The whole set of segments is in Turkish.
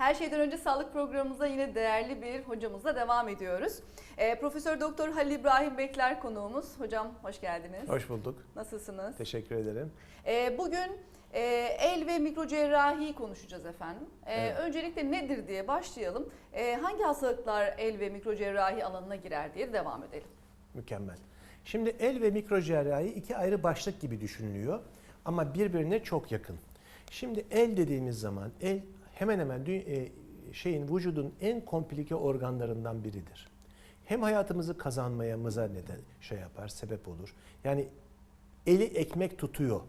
Her şeyden önce sağlık programımıza yine değerli bir hocamızla devam ediyoruz. Ee, Profesör Doktor Halil İbrahim Bekler konuğumuz. Hocam hoş geldiniz. Hoş bulduk. Nasılsınız? Teşekkür ederim. Ee, bugün e, el ve mikrocerrahi konuşacağız efendim. Ee, Evet. Öncelikle nedir diye başlayalım. Ee, hangi hastalıklar el ve mikrocerrahi alanına girer diye devam edelim. Mükemmel. Şimdi el ve mikrocerrahi iki ayrı başlık gibi düşünülüyor ama birbirine çok yakın. Şimdi el dediğimiz zaman el hemen hemen e, şeyin vücudun en komplike organlarından biridir. Hem hayatımızı kazanmayamıza neden şey yapar, sebep olur. Yani eli ekmek tutuyor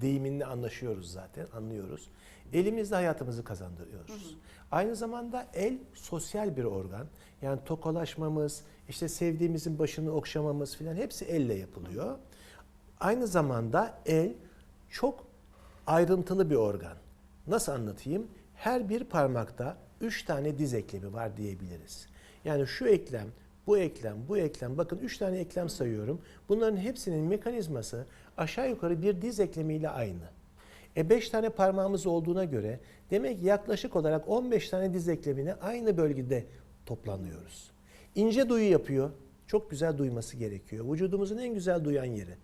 deyimini anlaşıyoruz zaten, anlıyoruz. Elimizle hayatımızı kazandırıyoruz. Aynı zamanda el sosyal bir organ. Yani tokalaşmamız, işte sevdiğimizin başını okşamamız filan hepsi elle yapılıyor. Aynı zamanda el çok ayrıntılı bir organ. Nasıl anlatayım? Her bir parmakta üç tane diz eklemi var diyebiliriz. Yani şu eklem, bu eklem, bu eklem, bakın üç tane eklem sayıyorum. Bunların hepsinin mekanizması aşağı yukarı bir diz eklemiyle aynı. E 5 tane parmağımız olduğuna göre demek ki yaklaşık olarak 15 tane diz eklemine aynı bölgede toplanıyoruz. İnce duyu yapıyor. Çok güzel duyması gerekiyor. Vücudumuzun en güzel duyan yeri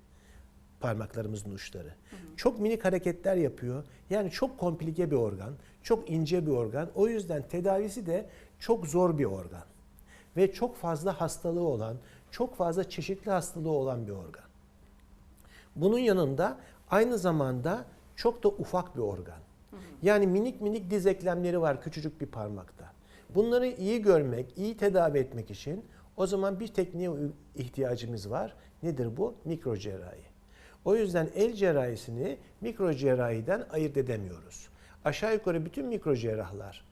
parmaklarımızın uçları. Çok minik hareketler yapıyor. Yani çok komplike bir organ, çok ince bir organ. O yüzden tedavisi de çok zor bir organ. Ve çok fazla hastalığı olan, çok fazla çeşitli hastalığı olan bir organ. Bunun yanında aynı zamanda çok da ufak bir organ. Yani minik minik diz eklemleri var küçücük bir parmakta. Bunları iyi görmek, iyi tedavi etmek için o zaman bir tekniğe ihtiyacımız var. Nedir bu? Mikrocerrahi. O yüzden el cerrahisini mikro cerrahiden ayırt edemiyoruz. Aşağı yukarı bütün mikro cerrahlar,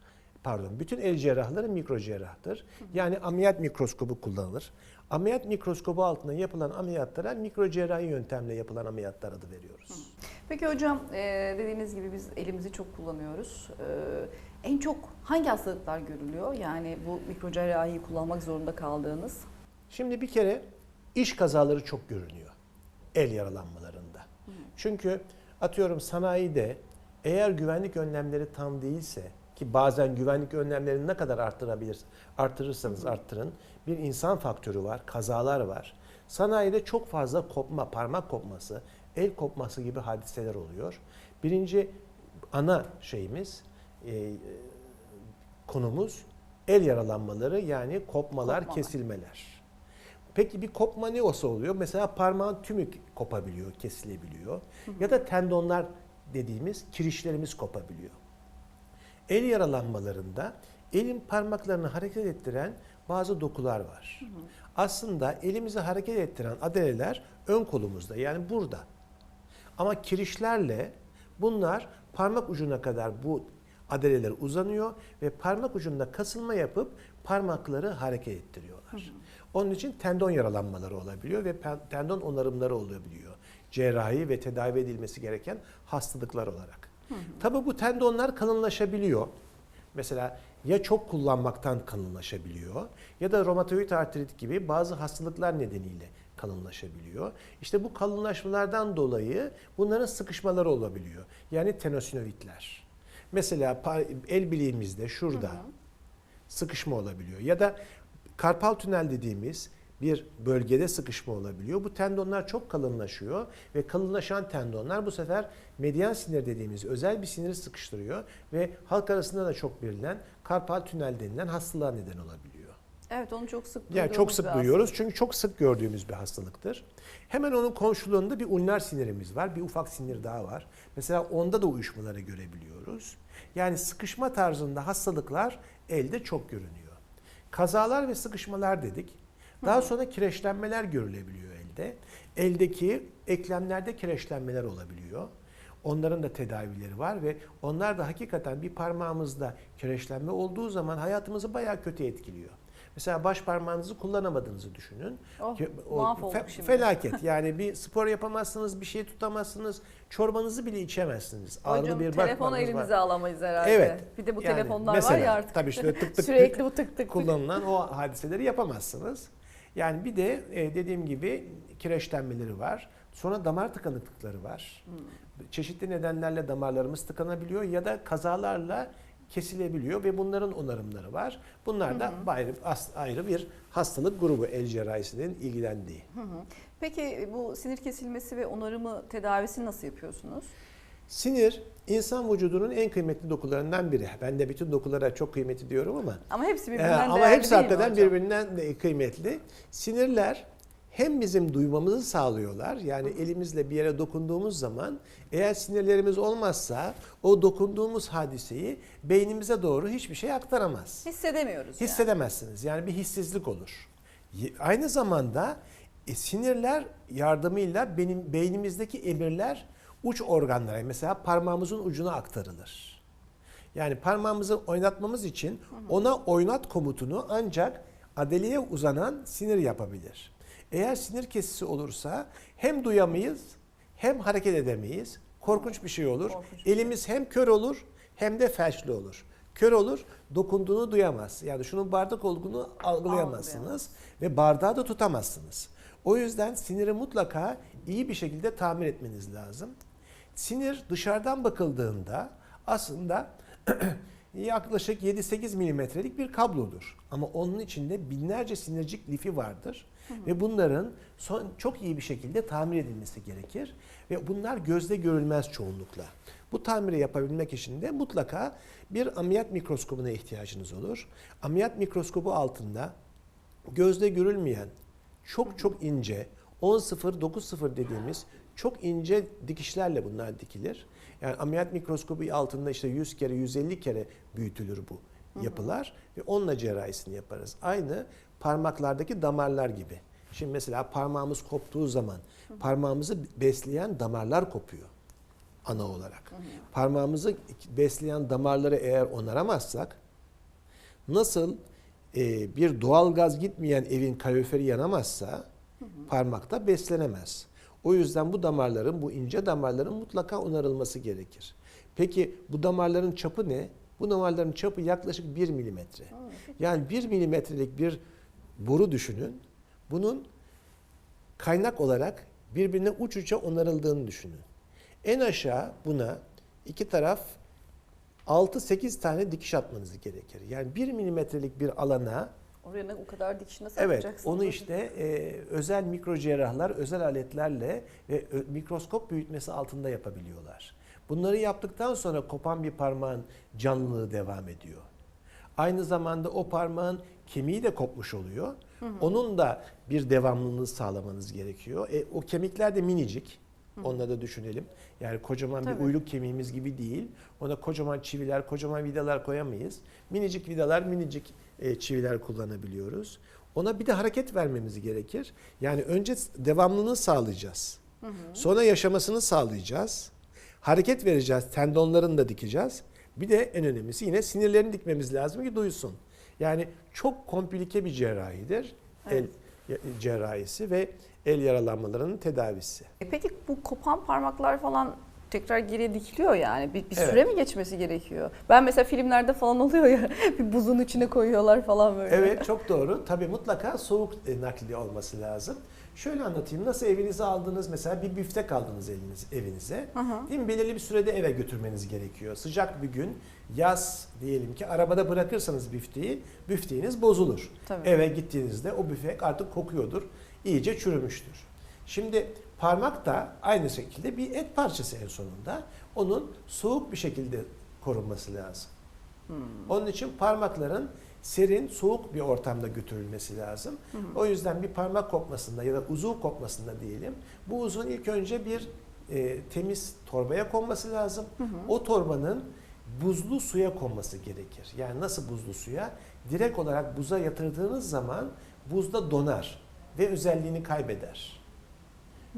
pardon bütün el cerrahları mikro cerrahtır. Yani ameliyat mikroskobu kullanılır. Ameliyat mikroskobu altında yapılan ameliyatlara mikro cerrahi yöntemle yapılan ameliyatlar adı veriyoruz. Peki hocam e, dediğiniz gibi biz elimizi çok kullanıyoruz. E, en çok hangi hastalıklar görülüyor? Yani bu mikrocerrahiyi kullanmak zorunda kaldığınız. Şimdi bir kere iş kazaları çok görünüyor el yaralanmalarında. Çünkü atıyorum sanayide eğer güvenlik önlemleri tam değilse ki bazen güvenlik önlemlerini ne kadar arttırabilir, arttırırsanız arttırın bir insan faktörü var, kazalar var. Sanayide çok fazla kopma, parmak kopması, el kopması gibi hadiseler oluyor. Birinci ana şeyimiz, e, konumuz el yaralanmaları yani kopmalar, Kopmalar. kesilmeler. Peki bir kopma ne olsa oluyor? Mesela parmağın tümü kopabiliyor, kesilebiliyor. Ya da tendonlar dediğimiz kirişlerimiz kopabiliyor. El yaralanmalarında elin parmaklarını hareket ettiren bazı dokular var. Aslında elimizi hareket ettiren adaleler ön kolumuzda yani burada. Ama kirişlerle bunlar parmak ucuna kadar bu adaleler uzanıyor ve parmak ucunda kasılma yapıp parmakları hareket ettiriyorlar. Onun için tendon yaralanmaları olabiliyor ve tendon onarımları olabiliyor. Cerrahi ve tedavi edilmesi gereken hastalıklar olarak. Tabii bu tendonlar kalınlaşabiliyor. Mesela ya çok kullanmaktan kalınlaşabiliyor ya da romatoid artrit gibi bazı hastalıklar nedeniyle kalınlaşabiliyor. İşte bu kalınlaşmalardan dolayı bunların sıkışmaları olabiliyor. Yani tenosinövitler. Mesela el bileğimizde şurada sıkışma olabiliyor. Ya da karpal tünel dediğimiz bir bölgede sıkışma olabiliyor. Bu tendonlar çok kalınlaşıyor ve kalınlaşan tendonlar bu sefer medyan sinir dediğimiz özel bir siniri sıkıştırıyor ve halk arasında da çok bilinen karpal tünel denilen hastalığa neden olabiliyor. Evet onu çok sık Yani çok sık duyuyoruz çünkü çok sık gördüğümüz bir hastalıktır. Hemen onun komşuluğunda bir ulnar sinirimiz var, bir ufak sinir daha var. Mesela onda da uyuşmaları görebiliyoruz. Yani sıkışma tarzında hastalıklar elde çok görünüyor. Kazalar ve sıkışmalar dedik. Daha sonra kireçlenmeler görülebiliyor elde. Eldeki eklemlerde kireçlenmeler olabiliyor. Onların da tedavileri var ve onlar da hakikaten bir parmağımızda kireçlenme olduğu zaman hayatımızı bayağı kötü etkiliyor. Mesela baş parmağınızı kullanamadığınızı düşünün. Oh, Ki mahvolduk fe- şimdi. Felaket. Yani bir spor yapamazsınız, bir şey tutamazsınız, çorbanızı bile içemezsiniz. Hocam bir telefonu parmağınız var. elimize alamayız herhalde. Evet. Bir de bu Yani telefonlar mesela, var ya artık. Tabii işte tık tık tık Sürekli bu tık tık tık. kullanılan o hadiseleri yapamazsınız. Yani bir de e, dediğim gibi kireçlenmeleri var. Sonra damar tıkanıklıkları var. Hmm. Çeşitli nedenlerle damarlarımız tıkanabiliyor ya da kazalarla kesilebiliyor ve bunların onarımları var. Bunlar da ayrı, as- ayrı bir hastalık grubu el cerrahisinin ilgilendiği. Hı hı. Peki bu sinir kesilmesi ve onarımı tedavisini nasıl yapıyorsunuz? Sinir insan vücudunun en kıymetli dokularından biri. Ben de bütün dokulara çok kıymetli diyorum ama Ama hepsi Ee, birbirinden ama değerli hepsi değil mi hakikaten birbirinden de kıymetli. Sinirler hem bizim duymamızı sağlıyorlar. Yani elimizle bir yere dokunduğumuz zaman eğer sinirlerimiz olmazsa o dokunduğumuz hadiseyi beynimize doğru hiçbir şey aktaramaz. Hissedemiyoruz yani. Hissedemezsiniz. Yani bir hissizlik olur. Aynı zamanda e, sinirler yardımıyla benim beynimizdeki emirler uç organlara mesela parmağımızın ucuna aktarılır. Yani parmağımızı oynatmamız için ona oynat komutunu ancak adeliye uzanan sinir yapabilir. Eğer sinir kesisi olursa hem duyamayız hem hareket edemeyiz. Korkunç bir şey olur. Korkunç bir Elimiz hem kör olur hem de felçli olur. Kör olur, dokunduğunu duyamaz. Yani şunun bardak olduğunu algılayamazsınız Algılayamaz. ve bardağı da tutamazsınız. O yüzden siniri mutlaka iyi bir şekilde tamir etmeniz lazım. Sinir dışarıdan bakıldığında aslında yaklaşık 7-8 milimetrelik bir kablodur. Ama onun içinde binlerce sinircik lifi vardır. Ve bunların son, çok iyi bir şekilde tamir edilmesi gerekir. Ve bunlar gözle görülmez çoğunlukla. Bu tamiri yapabilmek için de mutlaka bir ameliyat mikroskobuna ihtiyacınız olur. Ameliyat mikroskobu altında gözle görülmeyen çok çok ince 10-0-9-0 dediğimiz çok ince dikişlerle bunlar dikilir. Yani ameliyat mikroskobu altında işte 100 kere 150 kere büyütülür bu yapılar ve onunla cerrahisini yaparız. Aynı parmaklardaki damarlar gibi. Şimdi mesela parmağımız koptuğu zaman parmağımızı besleyen damarlar kopuyor ana olarak. Parmağımızı besleyen damarları eğer onaramazsak nasıl e, bir doğal gaz gitmeyen evin kaloriferi yanamazsa parmakta beslenemez. O yüzden bu damarların, bu ince damarların mutlaka onarılması gerekir. Peki bu damarların çapı ne? Bu damarların çapı yaklaşık 1 milimetre. Yani 1 milimetrelik bir boru düşünün. Bunun kaynak olarak birbirine uç uça onarıldığını düşünün. En aşağı buna iki taraf 6-8 tane dikiş atmanız gerekir. Yani 1 milimetrelik bir alana Oraya ne- o kadar dikiş nasıl evet yapacaksınız? onu işte e, özel mikro cerrahlar özel aletlerle ve ö- mikroskop büyütmesi altında yapabiliyorlar. Bunları yaptıktan sonra kopan bir parmağın canlılığı devam ediyor. Aynı zamanda o parmağın kemiği de kopmuş oluyor. Onun da bir devamlılığını sağlamanız gerekiyor. E, o kemikler de minicik. Onları da düşünelim. Yani kocaman Tabii. bir uyluk kemiğimiz gibi değil. Ona kocaman çiviler, kocaman vidalar koyamayız. Minicik vidalar, minicik e, çiviler kullanabiliyoruz. Ona bir de hareket vermemiz gerekir. Yani önce devamlılığını sağlayacağız. Sonra yaşamasını sağlayacağız. Hareket vereceğiz, tendonlarını da dikeceğiz. Bir de en önemlisi yine sinirlerini dikmemiz lazım ki duysun. Yani çok komplike bir cerrahidir. Evet. El cerrahisi ve el yaralanmalarının tedavisi. E Peki bu kopan parmaklar falan tekrar geriye dikiliyor yani. Bir, bir Evet. süre mi geçmesi gerekiyor? Ben mesela filmlerde falan oluyor ya bir buzun içine koyuyorlar falan böyle. Evet çok doğru. Tabii mutlaka soğuk nakli olması lazım. Şöyle anlatayım. Nasıl evinize aldınız mesela bir biftek aldınız eliniz, evinize. Hı. Değil mi? Belirli bir sürede eve götürmeniz gerekiyor. Sıcak bir gün yaz diyelim ki arabada bırakırsanız bifteği büfteğiniz bozulur. Tabii. Eve gittiğinizde o büftek artık kokuyordur. iyice çürümüştür. Şimdi parmak da aynı şekilde bir et parçası en sonunda. Onun soğuk bir şekilde korunması lazım. Hmm. Onun için parmakların serin, soğuk bir ortamda götürülmesi lazım. O yüzden bir parmak kopmasında ya da uzuv kopmasında diyelim, bu uzun ilk önce bir e, temiz torbaya konması lazım. O torbanın buzlu suya konması gerekir. Yani nasıl buzlu suya? Direkt olarak buza yatırdığınız zaman buzda donar ve özelliğini kaybeder.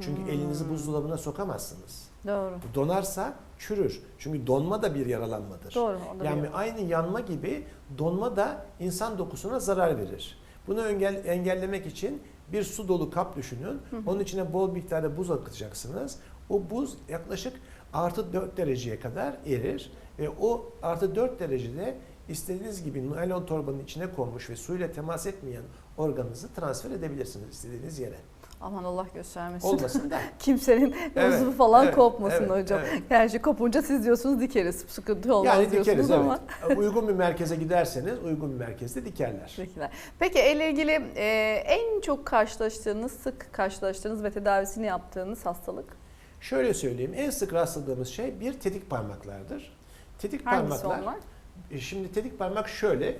Çünkü elinizi buzdolabına sokamazsınız. Doğru. Donarsa çürür. Çünkü donma da bir yaralanmadır. Doğru. Yani aynı yanma gibi donma da insan dokusuna zarar verir. Bunu engel, engellemek için bir su dolu kap düşünün. Onun içine bol miktarda buz atacaksınız. O buz yaklaşık artı 4 dereceye kadar erir. Ve o artı 4 derecede istediğiniz gibi naylon torbanın içine konmuş ve suyla temas etmeyen organınızı transfer edebilirsiniz istediğiniz yere. Aman Allah göstermesin. Olmasın da. Kimsenin Evet, uzvu falan evet, kopmasın evet, hocam. evet. Gerçi kopunca siz diyorsunuz dikeriz. Sıkıntı olmaz Yani diyorsunuz dikeriz ama. evet. Uygun bir merkeze giderseniz uygun bir merkezde dikerler. Teşekkürler. Peki elle ilgili e, en çok karşılaştığınız, sık karşılaştığınız ve tedavisini yaptığınız hastalık? Şöyle söyleyeyim en sık rastladığımız şey bir tetik parmaklardır. Tetik Hangisi parmaklar onlar? E, Şimdi tetik parmak şöyle,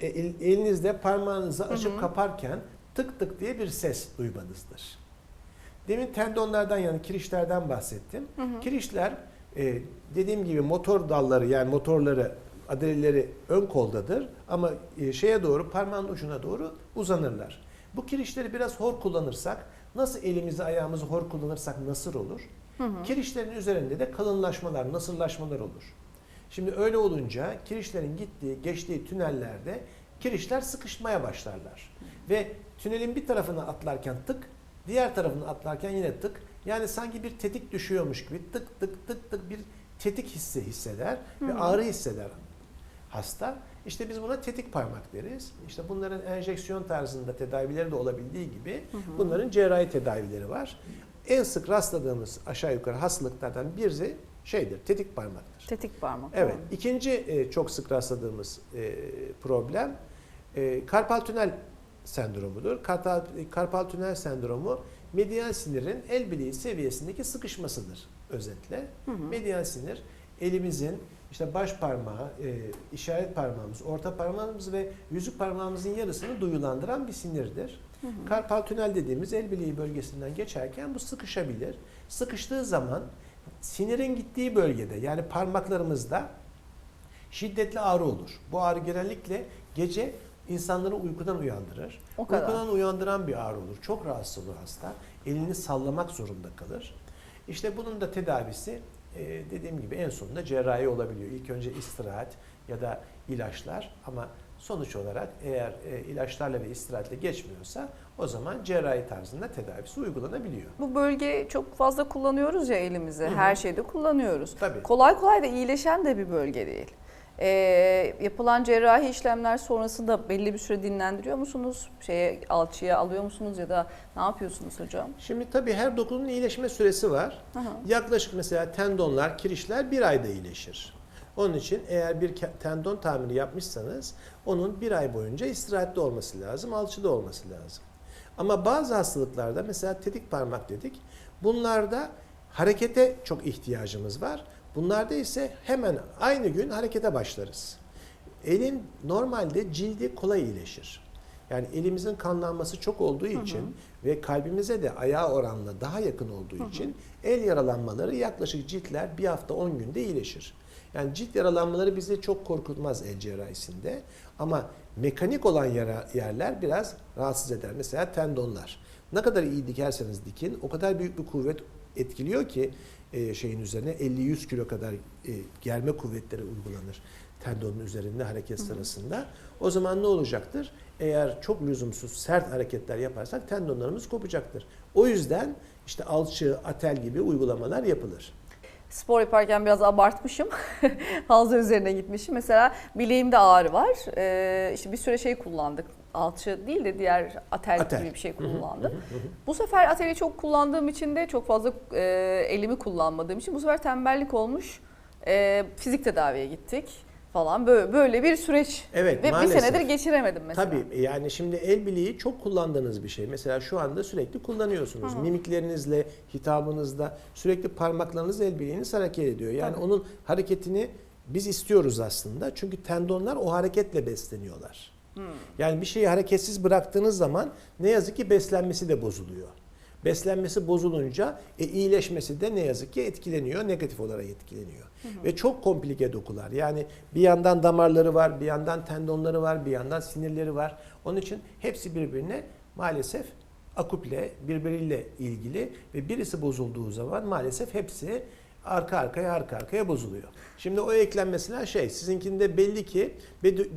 e, el- elinizde parmağınızı açıp hı. kaparken tık tık diye bir ses duymanızdır. Demin tendonlardan yani kirişlerden bahsettim. Hı hı. Kirişler e, dediğim gibi motor dalları yani motorları, adaleleri ön koldadır ama e, şeye doğru parmağın ucuna doğru uzanırlar. Bu kirişleri biraz hor kullanırsak, nasıl elimizi ayağımızı hor kullanırsak nasır olur? Hı hı. Kirişlerin üzerinde de kalınlaşmalar, nasırlaşmalar olur. Şimdi öyle olunca kirişlerin gittiği, geçtiği tünellerde kirişler sıkışmaya başlarlar. Ve tünelin bir tarafını atlarken tık, diğer tarafını atlarken yine tık. Yani sanki bir tetik düşüyormuş gibi tık tık tık tık bir tetik hissi hisseder ve Hı. ağrı hisseder hasta. İşte biz buna tetik parmak deriz. İşte bunların enjeksiyon tarzında tedavileri de olabildiği gibi Hı hı. bunların cerrahi tedavileri var. En sık rastladığımız aşağı yukarı hastalıklardan birisi şeydir, tetik parmaktır. Tetik parmak. Evet. Hı. İkinci e, çok sık rastladığımız e, problem e, karpal tünel sendromudur. Karpal, karpal tünel sendromu medial sinirin el bileği seviyesindeki sıkışmasıdır özetle. Hı hı. Medial sinir elimizin işte baş parmağı, e, işaret parmağımız, orta parmağımız ve yüzük parmağımızın yarısını duyulandıran bir sinirdir. Hı hı. Karpal tünel dediğimiz el bileği bölgesinden geçerken bu sıkışabilir. Sıkıştığı zaman sinirin gittiği bölgede yani parmaklarımızda şiddetli ağrı olur. Bu ağrı genellikle gece insanları uykudan uyandırır. O kadar. Uykudan uyandıran bir ağrı olur. Çok rahatsız olur hasta. Elini sallamak zorunda kalır. İşte bunun da tedavisi e, dediğim gibi en sonunda cerrahi olabiliyor. İlk önce istirahat ya da ilaçlar ama sonuç olarak eğer e, ilaçlarla ve istirahatle geçmiyorsa o zaman cerrahi tarzında tedavisi uygulanabiliyor. Bu bölge çok fazla kullanıyoruz ya elimizi. Hı hı. Her şeyde kullanıyoruz. Tabii. Kolay kolay da iyileşen de bir bölge değil. Ee, yapılan cerrahi işlemler sonrasında belli bir süre dinlendiriyor musunuz? Şeye alçıya alıyor musunuz ya da ne yapıyorsunuz hocam? Şimdi tabii her dokunun iyileşme süresi var. Hı hı. Yaklaşık mesela tendonlar, kirişler bir ayda iyileşir. Onun için eğer bir tendon tamiri yapmışsanız onun bir ay boyunca istirahatte olması lazım, alçıda olması lazım. Ama bazı hastalıklarda mesela tetik parmak dedik. Bunlarda harekete çok ihtiyacımız var. Bunlarda ise hemen aynı gün harekete başlarız. Elin normalde cildi kolay iyileşir. Yani elimizin kanlanması çok olduğu için ve kalbimize de ayağa oranla daha yakın olduğu için el yaralanmaları yaklaşık ciltler bir hafta 10 günde iyileşir. Yani cilt yaralanmaları bizi çok korkutmaz el cerrahisinde ama mekanik olan yara, yerler biraz rahatsız eder. Mesela tendonlar. Ne kadar iyi dikerseniz dikin o kadar büyük bir kuvvet etkiliyor ki e, şeyin üzerine 50-100 kilo kadar e, germe kuvvetleri uygulanır tendonun üzerinde hareket sırasında. O zaman ne olacaktır? Eğer çok lüzumsuz sert hareketler yaparsak tendonlarımız kopacaktır. O yüzden işte alçı, atel gibi uygulamalar yapılır. Spor yaparken biraz abartmışım. Fazla üzerine gitmişim. Mesela bileğimde ağrı var. Ee, işte bir süre şey kullandık. Alçı değil de diğer atel, Atel. gibi bir şey kullandım. Bu sefer ateli çok kullandığım için de çok fazla e, elimi kullanmadığım için bu sefer tembellik olmuş. E, fizik tedaviye gittik falan böyle böyle bir süreç. Evet, Ve maalesef. bir senedir geçiremedim mesela. Tabii yani şimdi el bileği çok kullandığınız bir şey. Mesela şu anda sürekli kullanıyorsunuz. Hı. Mimiklerinizle, hitabınızda sürekli parmaklarınız el bileğiniz hareket ediyor. Yani Tabii. onun hareketini biz istiyoruz aslında. Çünkü tendonlar o hareketle besleniyorlar. Hmm. Yani bir şeyi hareketsiz bıraktığınız zaman ne yazık ki beslenmesi de bozuluyor. Beslenmesi bozulunca e, iyileşmesi de ne yazık ki etkileniyor, negatif olarak etkileniyor. Ve çok komplike dokular. Yani bir yandan damarları var, bir yandan tendonları var, bir yandan sinirleri var. Onun için hepsi birbirine maalesef akuple, birbiriyle ilgili ve birisi bozulduğu zaman maalesef hepsi arka arkaya arka arkaya bozuluyor. Şimdi o eklenmesiler şey, sizinkinde belli ki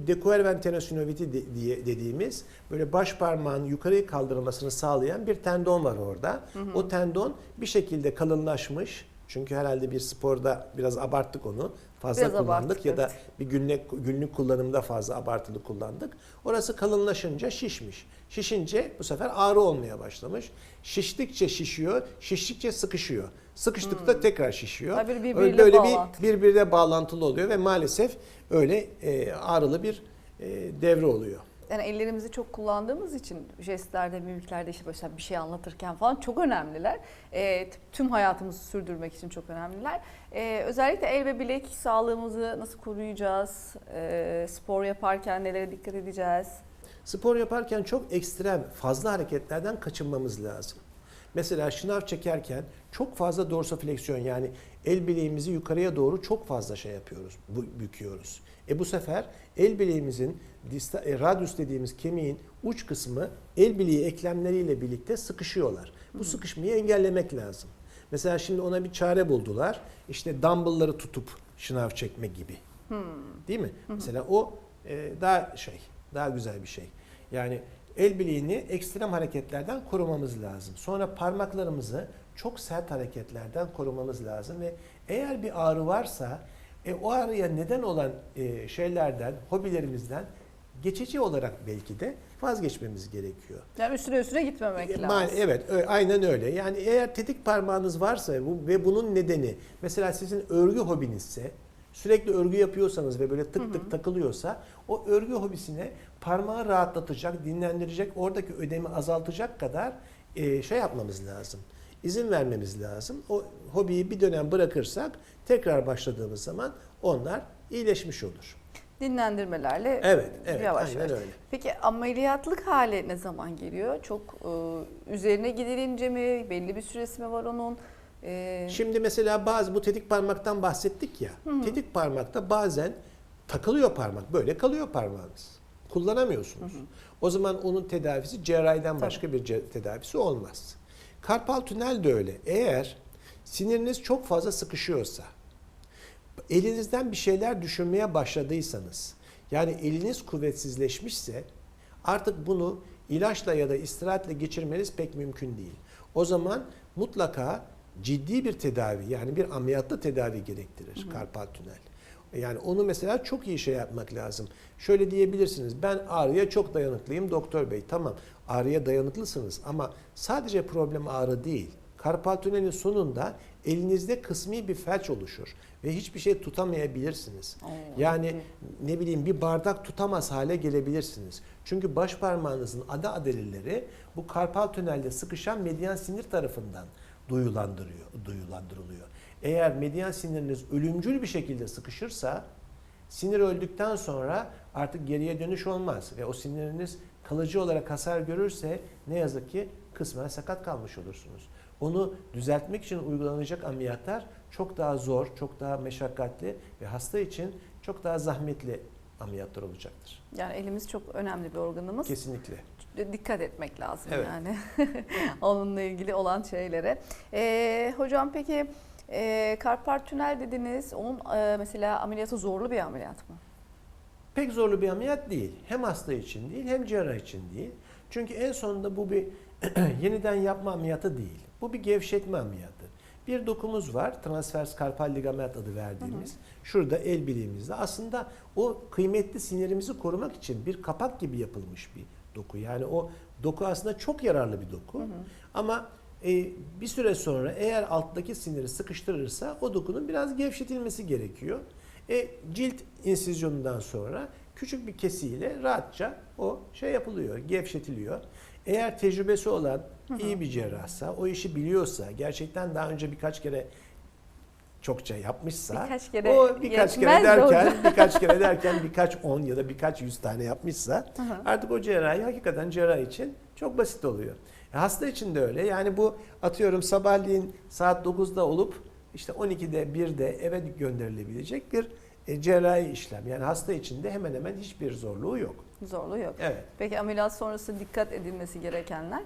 dekuerventenosynoviti de- diye dediğimiz böyle baş parmağın yukarıya kaldırılmasını sağlayan bir tendon var orada. O tendon bir şekilde kalınlaşmış. Çünkü herhalde bir sporda biraz abarttık onu. Fazla Biraz kullandık ya da bir günlük günlük kullanımda fazla abartılı kullandık. Orası kalınlaşınca şişmiş. Şişince bu sefer ağrı olmaya başlamış. Şiştikçe şişiyor, şiştikçe sıkışıyor. Sıkıştıkça tekrar şişiyor. Öyle birbiriyle böyle bağlantılı. bir birbirine bağlantılı oluyor ve maalesef öyle e, ağrılı bir e, devre oluyor. Yani ellerimizi çok kullandığımız için jestlerde, mimiklerde işte mesela bir şey anlatırken falan çok önemliler. T- tüm hayatımızı sürdürmek için çok önemliler. Ee, özellikle el ve bilek sağlığımızı nasıl koruyacağız? Ee, spor yaparken nelere dikkat edeceğiz? Spor yaparken çok ekstrem, fazla hareketlerden kaçınmamız lazım. Mesela şınav çekerken çok fazla dorsifleksiyon yani el bileğimizi yukarıya doğru çok fazla şey yapıyoruz, büküyoruz. E bu sefer el bileğimizin e, radius dediğimiz kemiğin uç kısmı el bileği eklemleriyle birlikte sıkışıyorlar. Bu sıkışmayı engellemek lazım. Mesela şimdi ona bir çare buldular. İşte dumbbellları tutup şınav çekme gibi. Değil mi? Mesela o e, daha şey, daha güzel bir şey. Yani el bileğini ekstrem hareketlerden korumamız lazım. Sonra parmaklarımızı çok sert hareketlerden korumamız lazım ve eğer bir ağrı varsa e, o ağrıya neden olan e, şeylerden, hobilerimizden geçici olarak belki de vazgeçmemiz gerekiyor. Yani üstüne üstüne gitmemek E, lazım. Evet, aynen öyle. Yani eğer tetik parmağınız varsa bu, ve bunun nedeni mesela sizin örgü hobinizse, sürekli örgü yapıyorsanız ve böyle tık tık takılıyorsa o örgü hobisine parmağı rahatlatacak, dinlendirecek, oradaki ödemi azaltacak kadar e, şey yapmamız lazım. İzin vermemiz lazım. O hobiyi bir dönem bırakırsak tekrar başladığımız zaman onlar iyileşmiş olur. Dinlendirmelerle Evet, evet, yavaş yavaş. öyle. Peki ameliyatlık hali ne zaman geliyor? Çok e, üzerine gidilince mi? Belli bir süresi mi var onun? E, Şimdi mesela bazı bu tetik parmaktan bahsettik ya. Tetik parmakta bazen takılıyor parmak. Böyle kalıyor parmağınız. Kullanamıyorsunuz. O zaman onun tedavisi cerrahiden başka bir tedavisi olmaz. Karpal tünel de öyle. Eğer siniriniz çok fazla sıkışıyorsa, elinizden bir şeyler düşünmeye başladıysanız, yani eliniz kuvvetsizleşmişse artık bunu ilaçla ya da istirahatle geçirmeniz pek mümkün değil. O zaman mutlaka ciddi bir tedavi yani bir ameliyatlı tedavi gerektirir karpal tünel. Yani onu mesela çok iyi şey yapmak lazım. Şöyle diyebilirsiniz. Ben ağrıya çok dayanıklıyım doktor bey. Tamam ağrıya dayanıklısınız ama sadece problem ağrı değil. Karpal tünelin sonunda elinizde kısmi bir felç oluşur ve hiçbir şey tutamayabilirsiniz. Oo, Yani ne bileyim bir bardak tutamaz hale gelebilirsiniz. Çünkü baş parmağınızın ada adelileri bu karpal tünelde sıkışan medyan sinir tarafından duyulandırıyor, duyulandırılıyor. Eğer medyan siniriniz ölümcül bir şekilde sıkışırsa sinir öldükten sonra artık geriye dönüş olmaz ve o siniriniz kalıcı olarak hasar görürse ne yazık ki kısmen sakat kalmış olursunuz. Onu düzeltmek için uygulanacak ameliyatlar çok daha zor, çok daha meşakkatli ve hasta için çok daha zahmetli ameliyatlar olacaktır. yani elimiz çok önemli bir organımız. Kesinlikle. Dikkat etmek lazım Evet. yani onunla ilgili olan şeylere. E, hocam peki e, karpal tünel dediniz. Onun e, mesela ameliyatı zorlu bir ameliyat mı? Pek zorlu bir ameliyat değil. Hem hasta için değil hem cerrah için değil. Çünkü en sonunda bu bir yeniden yapma ameliyatı değil. Bu bir gevşetme ameliyatı. Bir dokumuz var. Transvers karpal ligament adı verdiğimiz. Şurada el bileğimizde. Aslında o kıymetli sinirimizi korumak için bir kapak gibi yapılmış bir doku. Yani o doku aslında çok yararlı bir doku. Ama e, bir süre sonra eğer alttaki siniri sıkıştırırsa o dokunun biraz gevşetilmesi gerekiyor. E, cilt insizyonundan sonra küçük bir kesiyle rahatça o şey yapılıyor, gevşetiliyor. Eğer tecrübesi olan iyi bir cerrahsa, o işi biliyorsa, gerçekten daha önce birkaç kere çokça yapmışsa, Birkaç kere o birkaç kere de derken, hocam. birkaç kere derken birkaç on ya da birkaç yüz tane yapmışsa, artık o cerrahi hakikaten cerrah için çok basit oluyor. E, hasta için de öyle. Yani bu atıyorum sabahleyin saat 9'da olup işte 12'de 1'de eve gönderilebilecek bir e, cerrahi işlem. Yani hasta için de hemen hemen hiçbir zorluğu yok. Zorluğu yok. Evet. Peki ameliyat sonrası dikkat edilmesi gerekenler?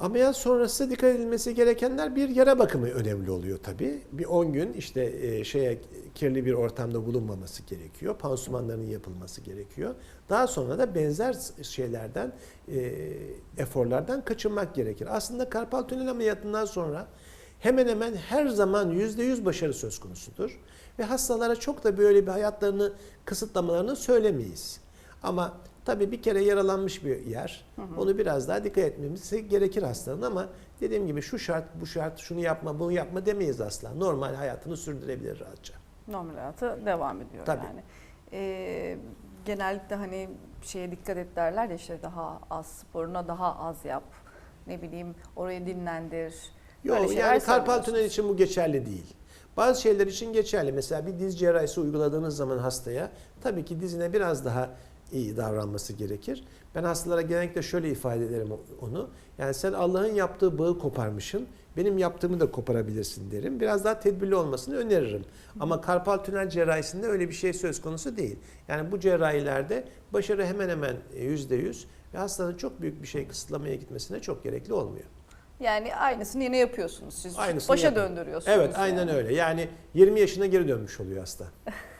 Ameliyat sonrası dikkat edilmesi gerekenler bir yara bakımı önemli oluyor tabii. Bir 10 gün işte e, şeye kirli bir ortamda bulunmaması gerekiyor. Pansumanların yapılması gerekiyor. Daha sonra da benzer şeylerden, e, eforlardan kaçınmak gerekir. Aslında karpal tünel ameliyatından sonra hemen hemen her zaman %100 başarı söz konusudur. Ve hastalara çok da böyle bir hayatlarını kısıtlamalarını söylemeyiz. Ama tabii bir kere yaralanmış bir yer. Onu biraz daha dikkat etmemiz gerekir hastanın ama dediğim gibi şu şart, bu şart, şunu yapma, bunu yapma demeyiz asla. Normal hayatını sürdürebilir rahatça. Normal hayatı devam ediyor Tabii. yani. Ee, genellikle hani şeye dikkat et derler ya işte daha az sporuna daha az yap. Ne bileyim orayı dinlendir. Yok yani karpal tünel için bu geçerli değil. Bazı şeyler için geçerli. Mesela bir diz cerrahisi uyguladığınız zaman hastaya tabii ki dizine biraz daha iyi davranması gerekir. Ben hastalara genellikle şöyle ifade ederim onu. Yani sen Allah'ın yaptığı bağı koparmışsın. Benim yaptığımı da koparabilirsin derim. Biraz daha tedbirli olmasını öneririm. Ama karpal tünel cerrahisinde öyle bir şey söz konusu değil. Yani bu cerrahilerde başarı hemen hemen %100 ve hastanın çok büyük bir şey kısıtlamaya gitmesine çok gerekli olmuyor. Yani aynısını yine yapıyorsunuz siz. Aynısını Başa yapın. döndürüyorsunuz. Evet aynen yani. öyle. Yani 20 yaşına geri dönmüş oluyor hasta.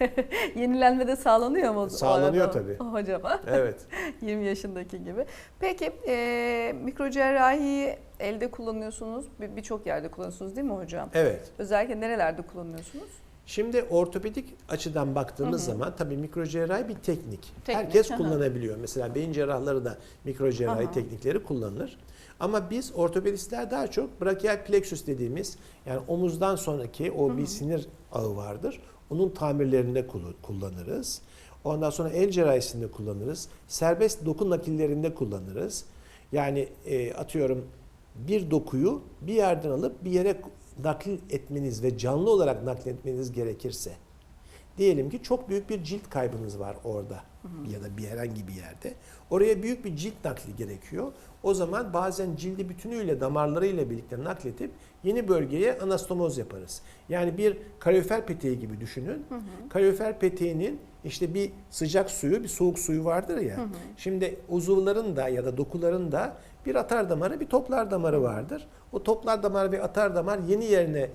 Yenilenme de sağlanıyor mu? Sağlanıyor arada? tabii. Hocam. Evet. 20 yaşındaki gibi. Peki e, mikrocerrahiyi elde kullanıyorsunuz. Bir- Birçok yerde kullanıyorsunuz değil mi hocam? Evet. Özellikle nerelerde kullanıyorsunuz? Şimdi ortopedik açıdan baktığımız Hı hı. zaman tabii mikrocerrahi bir teknik. Teknik, Herkes hı hı. kullanabiliyor. Mesela beyin cerrahları da mikrocerrahi Hı hı. teknikleri kullanır. Ama biz ortopedistler daha çok brachial plexus dediğimiz yani omuzdan sonraki o bir sinir ağı vardır. Onun tamirlerinde kullan- kullanırız. Ondan sonra el cerrahisinde kullanırız. Serbest doku nakillerinde kullanırız. Yani e, atıyorum bir dokuyu bir yerden alıp bir yere nakil etmeniz ve canlı olarak nakletmeniz gerekirse diyelim ki çok büyük bir cilt kaybınız var orada ya da bir herhangi bir yerde. Oraya büyük bir cilt nakli gerekiyor. O zaman bazen cildi bütünüyle damarlarıyla birlikte nakletip yeni bölgeye anastomoz yaparız. Yani bir kalorifer peteği gibi düşünün. Kalorifer peteğinin işte bir sıcak suyu, bir soğuk suyu vardır ya. Şimdi uzuvların da ya da dokuların da bir atar damarı, bir toplar damarı vardır. O toplar damarı ve atar damar yeni yerine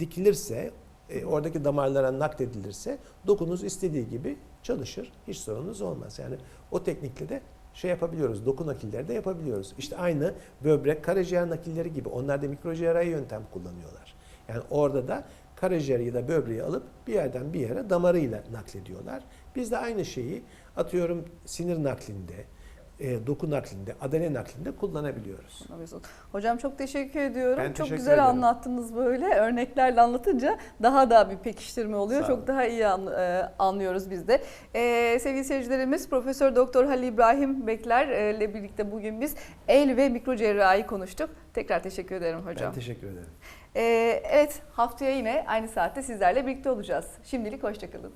dikilirse, e, oradaki damarlara nakledilirse dokunuz istediği gibi çalışır. Hiç sorunuz olmaz. Yani o teknikle de şey yapabiliyoruz. Doku nakilleri de yapabiliyoruz. İşte aynı böbrek, karaciğer nakilleri gibi. Onlar da mikrocerrahi yöntem kullanıyorlar. Yani orada da karaciğer ya da böbreği alıp bir yerden bir yere damarıyla naklediyorlar. Biz de aynı şeyi atıyorum sinir naklinde, e, doku naklinde, adale naklinde kullanabiliyoruz. Hocam çok teşekkür ediyorum. Ben çok teşekkür güzel ederim. anlattınız böyle. Örneklerle anlatınca daha da bir pekiştirme oluyor. Çok daha iyi an- e, anlıyoruz biz de. E, sevgili seyircilerimiz Profesör Doktor Halil İbrahim Bekler e, ile birlikte bugün biz el ve mikrocerrahi konuştuk. Tekrar teşekkür ederim hocam. Ben teşekkür ederim. E, evet haftaya yine aynı saatte sizlerle birlikte olacağız. Şimdilik hoşçakalın.